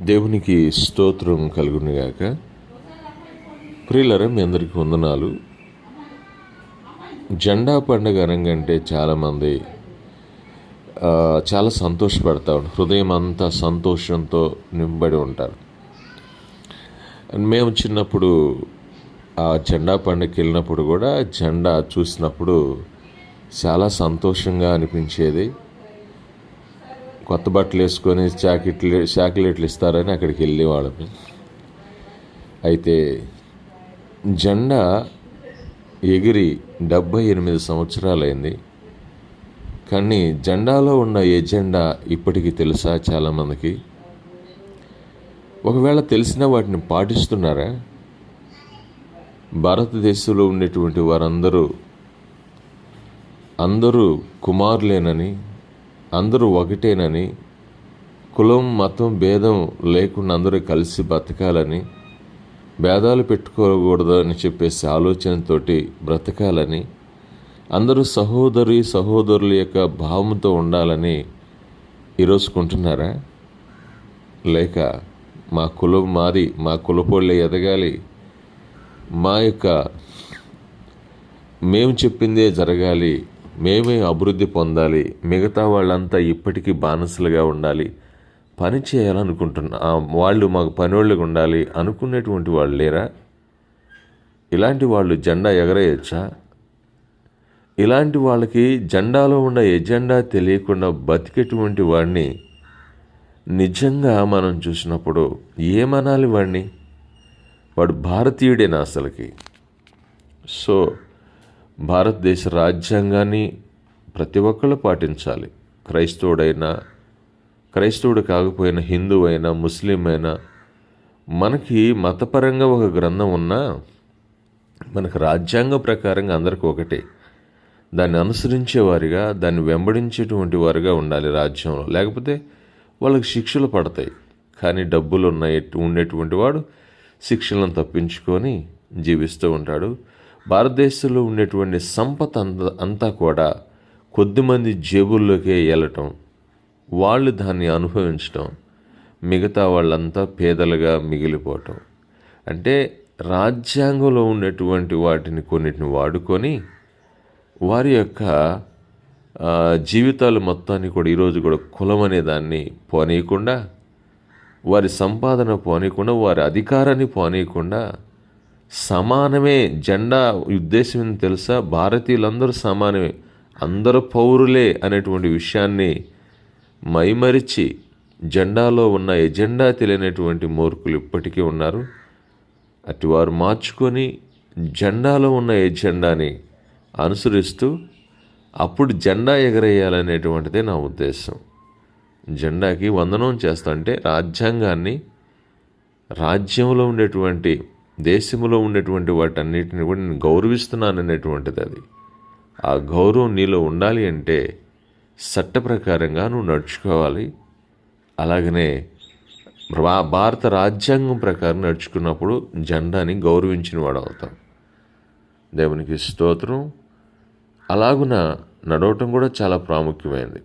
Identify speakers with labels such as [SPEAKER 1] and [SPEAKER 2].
[SPEAKER 1] దేవునికి స్తోత్రం కలుగునిగాక. ప్రియులరా మీ అందరికీ వందనాలు. జెండా పండుగ అనగంటే చాలామంది చాలా సంతోషపడతా ఉంటారు. హృదయం అంతా సంతోషంతో నింబడి ఉంటారు. మేము చిన్నప్పుడు ఆ జెండా పండుగకి వెళ్ళినప్పుడు కూడా జెండా చూసినప్పుడు చాలా సంతోషంగా అనిపించేది. కొత్త బట్టలు వేసుకొని చాకెట్లు చాక్లెట్లు ఇస్తారని అక్కడికి వెళ్ళేవాళ్ళం అయితే జెండా ఎగిరి డెబ్భై ఎనిమిది సంవత్సరాలైంది. కానీ జెండాలో ఉన్న ఎజెండా ఇప్పటికీ తెలుసా చాలామందికి? ఒకవేళ తెలిసిన వాటిని పాటిస్తున్నారా? భారతదేశంలో ఉండేటువంటి వారందరూ అందరూ కుమారులేనని అందరూ ఒకటేనని కులం మతం భేదం లేకుండా అందరూ కలిసి బతకాలని భేదాలు పెట్టుకోకూడదని చెప్పేసి ఆలోచనతోటి బ్రతకాలని అందరూ సహోదరి సహోదరుల యొక్క భావంతో ఉండాలని ఈరోజు కొంటున్నారా? లేక మా కులం మారి మా కులపోళ్ళే ఎదగాలి మా యొక్క మేము చెప్పిందే జరగాలి మేమే అభివృద్ధి పొందాలి. మిగతా వాళ్ళంతా ఇప్పటికీ బానిసలుగా ఉండాలి. పని చేయాలనుకుంటున్నా వాళ్ళు మాకు పనివాళ్ళగా ఉండాలి అనుకునేటువంటి వాళ్ళు లేరా? ఇలాంటి వాళ్ళు జెండా ఎగరేయచ్చా? ఇలాంటి వాళ్ళకి జెండాలో ఉన్న ఎజెండా తెలియకుండా బతికేటువంటి వాడిని నిజంగా మనం చూసినప్పుడు ఏమనాలి వాడిని వాడు భారతీయుడేనా అసలుకి? సో భారతదేశ రాజ్యాంగాన్ని ప్రతి ఒక్కళ్ళు పాటించాలి. క్రైస్తవుడైనా క్రైస్తవుడు కాకపోయినా హిందూ అయినా ముస్లిం అయినా మనకి మతపరంగా ఒక గ్రంథం ఉన్నా మనకు రాజ్యాంగ ప్రకారంగా అందరికీ ఒకటే. దాన్ని అనుసరించే వారిగా దాన్ని వెంబడించేటువంటి వారుగా ఉండాలి రాజ్యంలో. లేకపోతే వాళ్ళకి శిక్షలు పడతాయి. కానీ డబ్బులు ఉన్నాయి ఉండేటువంటి వాడు శిక్షలను తప్పించుకొని జీవిస్తూ ఉంటాడు. భారతదేశంలో ఉండేటువంటి సంపద అంత అంతా కూడా కొద్దిమంది జేబుల్లోకే వెళ్ళటం వాళ్ళు దాన్ని అనుభవించటం మిగతా వాళ్ళంతా పేదలుగా మిగిలిపోవటం. అంటే రాజ్యాంగంలో ఉన్నటువంటి వాటిని కొన్నిటిని వాడుకొని వారి యొక్క జీవితాలు మొత్తాన్ని కూడా ఈరోజు కూడా కులం అనే దాన్ని పోనీయకుండా వారి సంపాదన పోనీయకుండా వారి అధికారాన్ని పోనీయకుండా సమానమే. జెండా ఉద్దేశం తెలుసా? భారతీయులందరూ సమానమే. అందరూ పౌరులే అనేటువంటి విషయాన్ని మైమరిచి జెండాలో ఉన్న ఎజెండా తెలియనటువంటి మూర్ఖులు ఇప్పటికీ ఉన్నారు. అటువారు మార్చుకొని జెండాలో ఉన్న ఎజెండాని అనుసరిస్తూ అప్పుడు జెండా ఎగరేయాలనేటువంటిదే నా ఉద్దేశం. జెండాకి వందనం చేస్తా అంటే రాజ్యాంగాన్ని రాజ్యంలో ఉండేటువంటి దేశంలో ఉండేటువంటి వాటన్నిటిని కూడా నేను గౌరవిస్తున్నాను అనేటువంటిది అది. ఆ గౌరవం నీలో ఉండాలి అంటే చట్ట ప్రకారంగా నువ్వు నడుచుకోవాలి. అలాగనే భారత రాజ్యాంగం ప్రకారం నడుచుకున్నప్పుడు జెండాని గౌరవించిన వాడు అవుతాం. దేవునికి స్తోత్రం. అలాగున నడవటం కూడా చాలా ప్రాముఖ్యమైనది.